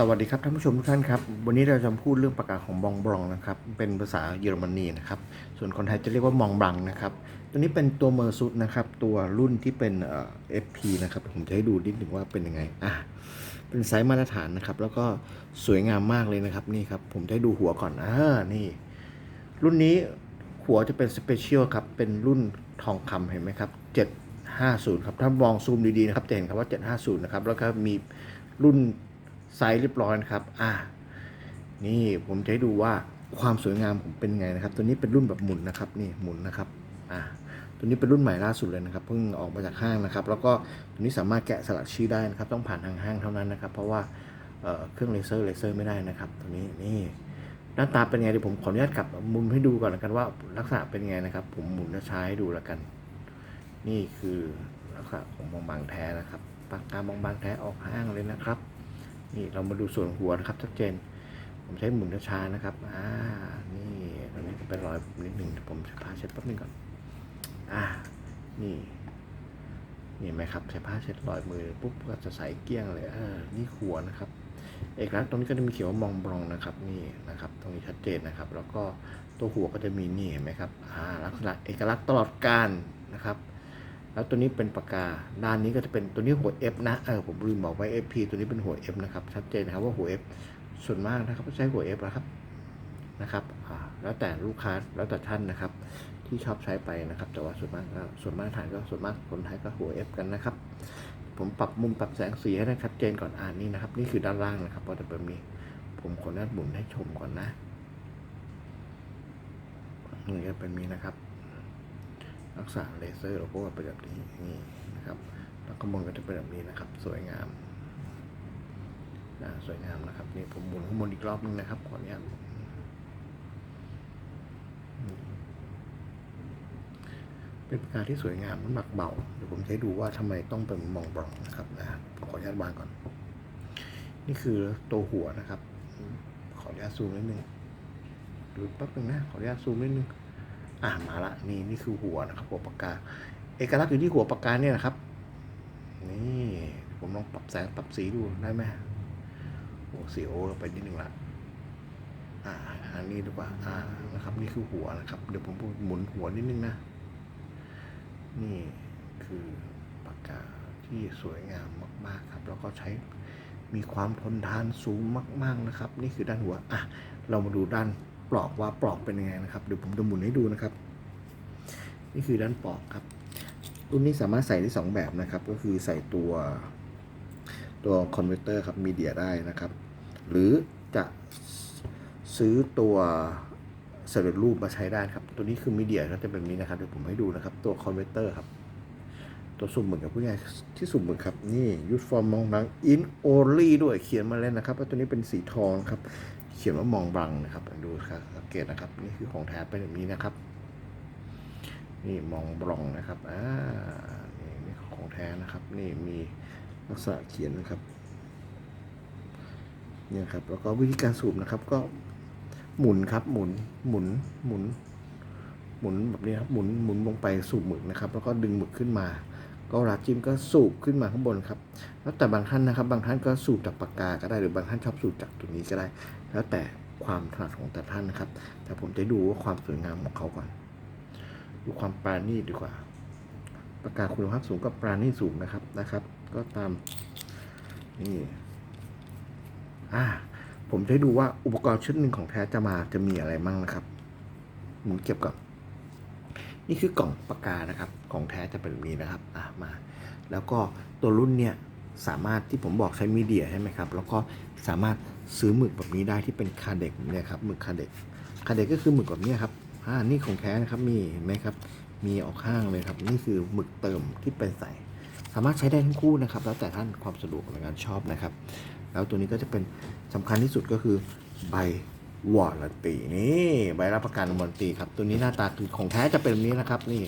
สวัสดีครับท่านผู้ชมทุกท่านครับ วันนี้เราจะพูดเรื่องปากกาศของมองบลองนะครับ เป็นภาษาเยอรมนีนะครับ ส่วนคนไทยจะเรียกว่ามองบลังนะครับ ตัวนี้เป็นตัวเมอร์ซุดนะครับ ตัวรุ่นที่เป็นเอ่อ FP นะครับ ผมจะให้ดูนิดหนึ่งว่าเป็นยังไงอะเป็นไซส์มาตรฐานนะครับ แล้วก็สวยงามมากเลยนะครับนี่ครับ ผมจะให้ดูหัวก่อนอ่านี่ รุ่นนี้หัวจะเป็นสเปเชียลครับ เป็นรุ่นทองคำเห็นไหมครับ 750 ครับ ถ้ามองซูมดีๆนะครับจะเห็นครับว่า 750 นะครับ แล้วก็มีรุ่น ไซส์เรียบร้อยนะครับ อ่า นี่ผมจะให้ดูว่าความสวยงามผมเป็นไงนะครับ ตัวนี้เป็นรุ่นแบบหมุนนะครับ นี่หมุนนะครับ อ่า ตัวนี้เป็นรุ่นใหม่ล่าสุดเลยนะครับ เพิ่งออกมาจากห้างนะครับ แล้วก็ตัวนี้สามารถแกะสลักชื่อได้นะครับ ต้องผ่านทางห้างเท่านั้นนะครับ เพราะว่าเเครื่องเลเซอร์เลเซอร์ไม่ได้นะครับ ตัวนี้นี่หน้าตาเป็นไงเดี๋ยวผมขออนุญาตกลับมุมให้ดูก่อนล้วกันว่าลักษณะเป็นไงนะครับ ผมหมุนช้ให้ดูล้วกัน นี่คือลักษณะของบางบางแท้นะครับปากกาบางบางแท้ออกห้างเลยนะครับ นี่เรามาดูส่วนหัวนะครับชัดเจน ผมใช้หมุนช้าๆนะครับ อ่า นี่ตรงนี้เป็นรอยนิดหนึ่งผมใช้ผ้าเช็ดแป๊บนึงก่อน อ่า นี่นี่ไหมครับใช้ผ้าเช็ดรอยมือปุ๊บก็จะใสเกลี้ยงเลยเออนี่หัวนะครับ เอกลักษณ์ตรงนี้ก็จะมีเขียวมองบลองนะครับ นี่นะครับ ตรงนี้ชัดเจนนะครับ แล้วก็ตัวหัวก็จะมีนี่เห็นไหมครับอ่าลักษณะเอกลักษณ์ตลอดการนะครับ แล้วตัวนี้เป็นปากกา ด้านนี้ก็จะเป็นตัวนี้หัว F นะ เออผมลืมบอกไว้ FP ตัวนี้เป็นหัว F นะครับ ชัดเจนนะครับว่าหัว F ส่วนมากนะครับใช้หัว F นะครับ นะครับ อ่า แล้วแต่ลูกค้า แล้วแต่ท่านนะครับ ที่ชอบใช้ไปนะครับ แต่ว่าส่วนมากก็ส่วนมากฐานก็ส่วนมากคนไทยก็หัว F กันนะครับ ผมปรับมุมปรับแสงสีให้ได้ชัดเจนก่อนอ่านนี่นะครับ นี่คือด้านล่างนะครับว่าจะเป็นนี้ ผมขออนุญาตหมุนให้ชมก่อนนะนี่ก็เป็นนี้นะครับ ลักษณะเลเซอร์โลโก้เป็นแบบนี้นี่นะครับแล้วก็มองก็จะเป็นแบบนี้นะครับ สวยงามนะสวยงามนะครับนี่ผมหมุนข้างบนอีกรอบนึงนะครับขออนุญาตเป็นปากกาที่สวยงามน้ำหนักเบาเดี๋ยวผมจะให้ดูว่าทำไมต้องเป็นมองบลองนะครับนะขออนุญาตวางก่อน นี่คือตัวหัวนะครับ ขออนุญาตซูมนิดนึงดูแป๊บนึงนะขออนุญาตซูมนิดนึง อ่ามาละนี่นี่คือหัวนะครับหัวปากกา เอกลักษณ์อยู่ที่หัวปากกาเนี่ยนะครับ นี่ผมลองปรับแสงปรับสีดูได้ไหมโอ้สีโอไปนิดนึงละอ่าอันนี้ดีกว่าอ่านะครับ นี่คือหัวนะครับ เดี๋ยวผมหมุนหัวนิดนึงนะ นี่คือปากกาที่สวยงามมาก ๆ ครับ แล้วก็ใช้มีความทนทานสูงมาก ๆนะครับ นี่คือด้านหัวอะเรามาดูด้าน ปลอกว่าปลอกเป็นยังไงนะครับเดี๋ยวผมจะหมุนให้ดูนะครับ นี่คือด้านปลอกครับ รุ่นนี้สามารถใส่ได้สองแบบนะครับ ก็คือใส่ตัวตัวคอนเวอร์เตอร์ครับมีเดียได้นะครับ หรือจะซื้อตัวสำเร็จรูปมาใช้ได้ครับ ตัวนี้คือมีเดียก็จะเป็นนี้นะครับเดี๋ยวผมให้ดูนะครับ ตัวคอนเวอร์เตอร์ครับ ตัวสุ่มเหมือนกับผู้ใหญ่ายที่สุ่มเหมือนครับ นี่ยูทฟอร์มมองบังอินโอลี่ด้วยเขียนมาแล้วนะครับว่าตัวนี้เป็นสีทองครับ เขียนว่ามองบังนะครับดูครับสังเกตนะครับ นี่คือของแท้เป็นแบบนี้นะครับ นี่มองบลองนะครับอ่านี่นี่ของแท้นะครับ นี่มีลักษณะเขียนนะครับเนี่ยครับแล้วก็วิธีการสูบนะครับก็หมุนครับหมุนหมุนหมุน หมุนแบบนี้ครับหมุนหมุนลงไปสูบหมึกนะครับ แล้วก็ดึงหมึกขึ้นมา ก็เวลาจิ้มก็สูบขึ้นมาข้างบนครับ แล้วแต่บางท่านนะครับ บางท่านก็สูบจากปากกาก็ได้หรือบางท่านชอบสูบจากตัวนี้ก็ได้ แล้วแต่ความถนัดของแต่ท่านนะครับ แต่ผมจะดูว่าความสวยงามของเขาก่อน ดูความปราณีตดีกว่า ปากกาคุณภาพสูงก็ปราณีตสูงนะครับนะครับ ก็ตามนี่อ่าผมจะดูว่าอุปกรณ์ชุดหนึ่งของแท้จะมาจะมีอะไรมั่งนะครับหมุนเก็บก่อนนี่คือกล่องปากกานะครับ ของแท้จะเป็นแบบนี้นะครับอะ มา แล้วก็ตัวรุ่นเนี่ยสามารถที่ผมบอกใช้มีเดียใช่ไหมครับ แล้วก็สามารถซื้อหมึกแบบนี้ได้ที่เป็นคาเด็กเนี่ยครับหมึกคาเด็กคาเด็กก็คือหมึกแบบนี้ครับอ่านี่ของแท้นะครับมีเห็นไหมครับ มีออกข้างเลยครับนี่คือหมึกเติมที่เป็นใสสามารถใช้ได้ทั้งคู่นะครับ แล้วแต่ท่านความสะดวกในการชอบนะครับ แล้วตัวนี้ก็จะเป็นสำคัญที่สุดก็คือใบวอร์ตีนี่ใบรับประกันวอร์ตีครับตัวนี้หน้าตาคือของแท้จะเป็นแบบนี้นะครับนี่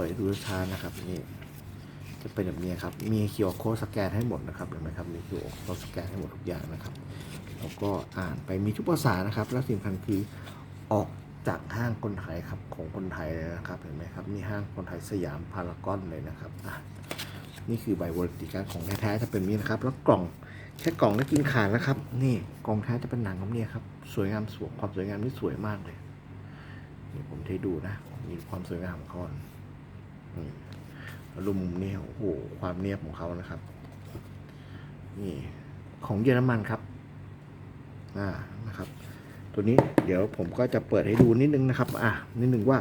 ปิดดูช้านะครับนี่จะเป็นแบบนี้ครับ มี QR code สแกนให้หมดนะครับเห็นไหมครับ มี QR code สแกนให้หมดทุกอย่างนะครับ แล้วก็อ่านไปมีทุกภาษานะครับ แล้วสิ่งสำคัญคือออกจากห้างคนไทยครับของคนไทยเลยนะครับ เห็นไหมครับนี่ห้างคนไทยสยามพารากอนเลยนะครับอะนี่คือใบวอร์ติการของแท้ๆจะเป็นแบบนี้นะครับ แล้วกล่องแค่กล่องก็กินขาดแล้วครับ นี่กล่องแท้จะเป็นหนังครับเนี่ยครับ สวยงามสวยความสวยงามนี่สวยมากเลยนี่ผมให้ดูนะ มีความสวยงามของเขานะ รูมุมนี่โอ้โหความเนียบของเขานะครับ นี่ของเยอรมันครับอ่านะครับ ตัวนี้เดี๋ยวผมก็จะเปิดให้ดูนิดนึงนะครับ อะนิดนึงว่า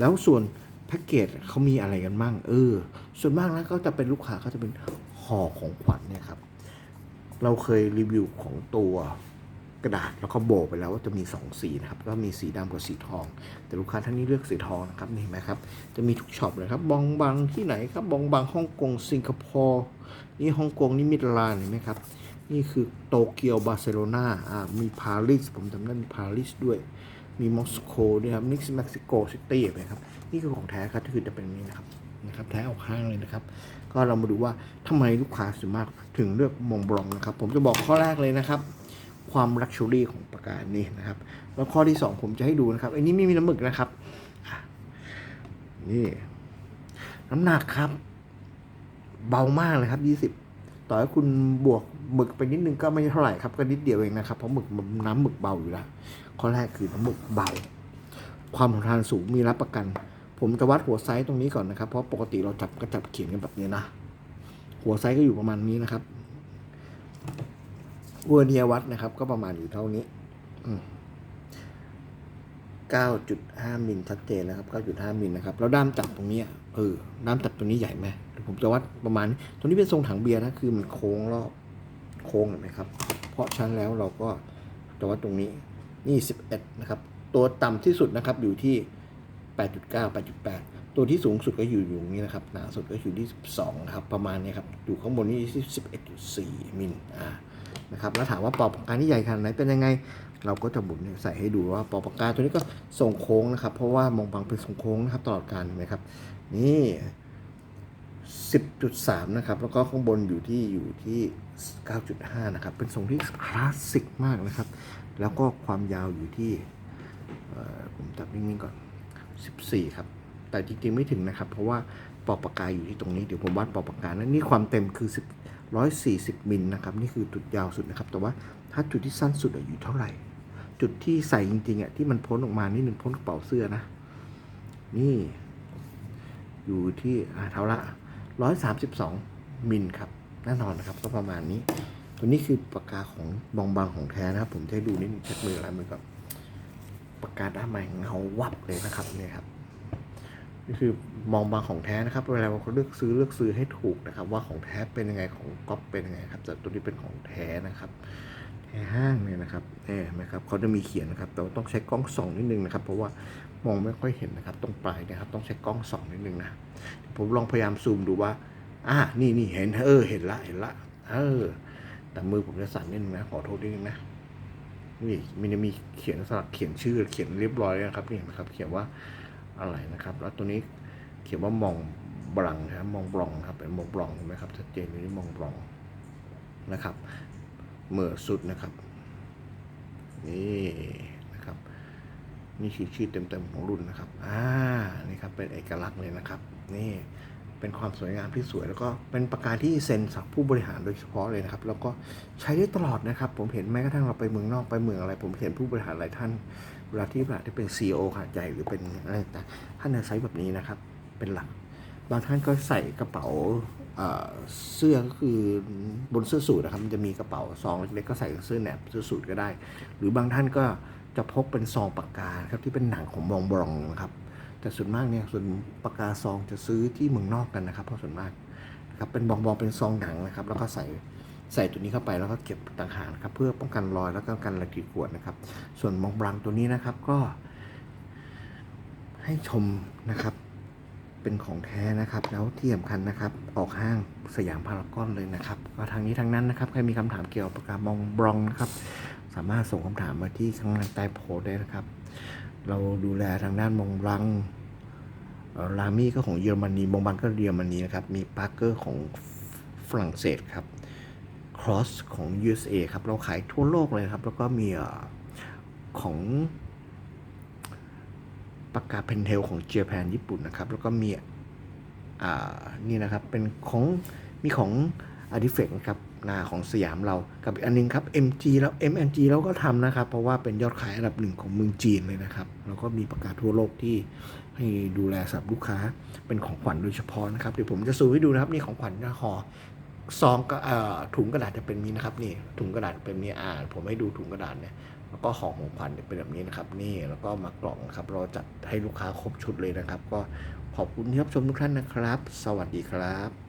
แล้วส่วนแพ็กเกจเขามีอะไรกันบ้างเออ ส่วนมากแล้วก็จะเป็นลูกค้าก็จะเป็นห่อของขวัญเนี่ยครับ เราเคยรีวิวของตัว กระดาษแล้วก็โบกไปแล้วว่าจะมี 2 สีนะครับก็มีสีดำกับสีทอง แต่ลูกค้าท่านนี้เลือกสีทองนะครับนี่เห็นไหมครับจะมีทุกช็อปเลยครับบองบังที่ไหนครับบองบังฮ่องกงสิงคโปร์นี่ฮ่องกงนี่มิดลานเห็นไหมครับนี่คือโตเกียวบาร์เซโลนาอ่ามีปารีสผมจำได้มีปารีสด้วย มีมอสโกด้วยครับนิกส์เม็กซิโกซิตี้เห็นไหมครับนี่คือของแท้ครับที่คือจะเป็นนี้นะครับนะครับแท้ออกข้างเลยนะครับ ก็เรามาดูว่าทำไมลูกค้าส่วนมากถึงเลือกมองบลองนะครับ ผมจะบอกข้อแรกเลยนะครับ ความลักชัวรี่ของประการนี้นะครับ แล้วข้อที่ 2 ผมจะให้ดูนะครับอันนี้ไม่มีน้ำหมึกนะครับนี่น้ำหนักครับ เบามากเลยครับ 20 ต่อให้คุณบวกหมึกไปนิดนึงก็ไม่เท่าไหร่ครับก็นิดเดียวเองนะครับเพราะหมึกนน้ำหมึกเบาอยู่แล้วข้อแรกคือน้ำหมึกเบา ความทนทานสูงมีรับประกัน ผมจะวัดหัวไซส์ตรงนี้ก่อนนะครับ เพราะปกติเราจับก็จับเขียนกันแบบนี้นะ หัวไซส์ก็อยู่ประมาณนี้นะครับ เวอร์เนียวัดนะครับ ก็ประมาณอยู่เท่านี้อืม9.5มิลชัดเจนนะครับ9.5มิลนะครับ แล้วด้ามจับตรงนี้เออด้ามจับตรงนี้ใหญ่ไหมผมจะวัดประมาณตรงนี้เป็นทรงถังเบียร์นะคือมันโค้งรอบโค้งเห็นไหมครับ เพราะฉะนั้นแล้วเราก็จะวัดตรงนี้นี่11นะครับ ตัวต่ำที่สุดนะครับอยู่ที่8.9 8.8ตัวที่สูงสุดก็อยู่อยู่นี้นะครับหนาสุดก็อยู่ที่12นะครับประมาณนี้ครับอยู่ข้างบนนี่ที่11.4มิลอ่า นะครับแล้วถามว่าปอปากกาที่ใหญ่ขนาดไหนเป็นยังไง เราก็จะหมุนใส่ให้ดูว่าปอปากกาตัวนี้ก็ทรงโค้งนะครับ เพราะว่ามองบังเป็นทรงโค้งนะครับตลอดการนไหมครับ นี่10.3 นะครับ แล้วก็ข้างบนอยู่ที่อยู่ที่ 9.5 นะครับ เป็นทรงที่คลาสสิกมากนะครับ แล้วก็ความยาวอยู่ที่เออผมจับนิ่งๆก่อน 14 ครับ แต่จริงๆไม่ถึงนะครับ เพราะว่าปอปากกาอยู่ที่ตรงนี้ เดี๋ยวผมวัดปอปากกานะนี่ความเต็มคือ10 140มิลนะครับนี่คือจุดยาวสุดนะครับ แต่ว่าถ้าจุดที่สั้นสุดอยู่เท่าไหร่ จุดที่ใส่จริงๆอะที่มันพ้นออกมานี่หนึ่งพ้นกระเป๋าเสื้อนะ นี่ อยู่ที่อ่าเท่าละ132มิลครับแน่นอนนะครับก็ประมาณนี้ ตัวนี้คือปากกาของบองบางของแท้นะครับ ผมจะให้ดูนิดนึงช็ดมืออะไรมือก่อนปากกาด้านในเงาวับเลยนะครับเนี่ยครับ นี่คือมองบางของแท้นะครับ เวลาเราเลือกซื้อเลือกซื้อให้ถูกนะครับ ว่าของแท้เป็นยังไงของก๊อปเป็นยังไงครับแต่ตัวนี้เป็นของแท้นะครับแท้ห้างเนี่ยนะครับเห็นไหมครับเขาจะมีเขียนนะครับ แต่ว่าต้องใช้กล้องส่องนิดนึงนะครับ เพราะว่ามองไม่ค่อยเห็นนะครับ ตรงปลายนะครับ ต้องใช้กล้องส่องนิดนึงนะผมลองพยายามซูมดูว่าอ่านี่นี่เห็นเออเห็นละเห็นละเออ แต่มือผมจะสั่นนิดนึงนะขอโทษนิดนึงนะนี่มันจะมีเขียนสลักเขียนชื่อเขียนเรียบร้อยนะครับนี่เห็นไหมครับ เขียนว่า อะไรนะครับ แล้วตัวนี้เขียนว่ามองบลังนะครับมองบลองครับเป็นมองบลองเห็นไหมครับชัดเจนอยู่ที่มองบลองนะครับเมื่อสุดนะครับนี่นะครับนี่คือชื่อเต็มๆของรุ่นนะครับอ่านี่ครับเป็นเอกลักษณ์เลยนะครับนี่ เป็นความสวยงามที่สวย แล้วก็เป็นปากการที่เซ็นจากผู้บริหารโดยเฉพาะเลยนะครับ แล้วก็ใช้ได้ตลอดนะครับ ผมเห็นแม้กระทั่งเราไปเมืองนอกไปเมืองอะไร ผมเห็นผู้บริหารหลายท่านเวลาที่เวลาที่เป็น CEO ขนาดใหญ่หรือเป็นอะไรต่างท่านจะใช้แบบนี้นะครับ เป็นหลัก บางท่านก็ใส่กระเป๋าเสื้อก็คือบนเสื้อสูทนะครับมันจะมีกระเป๋าซองเล็กๆก็ใส่เสื้อแหนบเสื้อสูทก็ได้ หรือบางท่านก็จะพกเป็นซองปากกาครับที่เป็นหนังของบองบองนะครับ แต่ส่วนมากเนี่ยส่วนปากกาซองจะซื้อที่เมืองนอกกันนะครับเพราะส่วนมากนะครับเป็นบองบองเป็นซองหนังนะครับ แล้วก็ใส่ใส่ตัวนี้เข้าไปแล้วก็เก็บต่างหากนะครับ เพื่อป้องกันรอยแล้วก็กันระกีขวดนะครับ ส่วนมองบลังตัวนี้นะครับก็ ให้ชมนะครับ เป็นของแท้นะครับ แล้วที่สำคัญนะครับ ออกห้างสยามพารากอนเลยนะครับ ก็ทางนี้ทางนั้นนะครับใครมีคำถามเกี่ยวกับปากกามองบลองนะครับ สามารถส่งคำถามมาที่ข้างล่างใต้โพสได้นะครับ เราดูแลทางด้านมงบังเอ่อลามี่ก็ของเยอรมนี มงบังก็เยอรมนีนะครับ มีปาร์เกอร์ของฝรั่งเศสครับ ครอสของ USA ครับ เราขายทั่วโลกเลยครับ แล้วก็มีอของปากกาเพนเทลของเจแปนญี่ปุ่นนะครับ แล้วก็มี อ่า นี่นะครับ เป็นของ มีของ a r t i f a c t นะครับ หน้าของสยามเรากับอีกอันนึงครับ MG แล้ว MNG เราก็ทำนะครับ เพราะว่าเป็นยอดขายอันดับหนึ่งของเมืองจีนเลยนะครับ แล้วก็มีประกาศทั่วโลกที่ให้ดูแลสับลูกค้าเป็นของขวัญโดยเฉพาะนะครับเดี๋ยวผมจะซูมให้ดูนะครับนี่ของขวัญหน้าห่อซองก็เอ่อถุงกระดาษจะเป็นนี้นะครับนี่ถุงกระดาษเป็นนี้อ่าผมให้ดูถุงกระดาษเนี่ยแล้วก็ห่อของขวัญเนี่ยเป็นแบบนี้นะครับนี่แล้วก็มากล่องนะครับเราจัดให้ลูกค้าครบชุดเลยนะครับ ก็ขอบคุณที่รับชมทุกท่านนะครับ สวัสดีครับ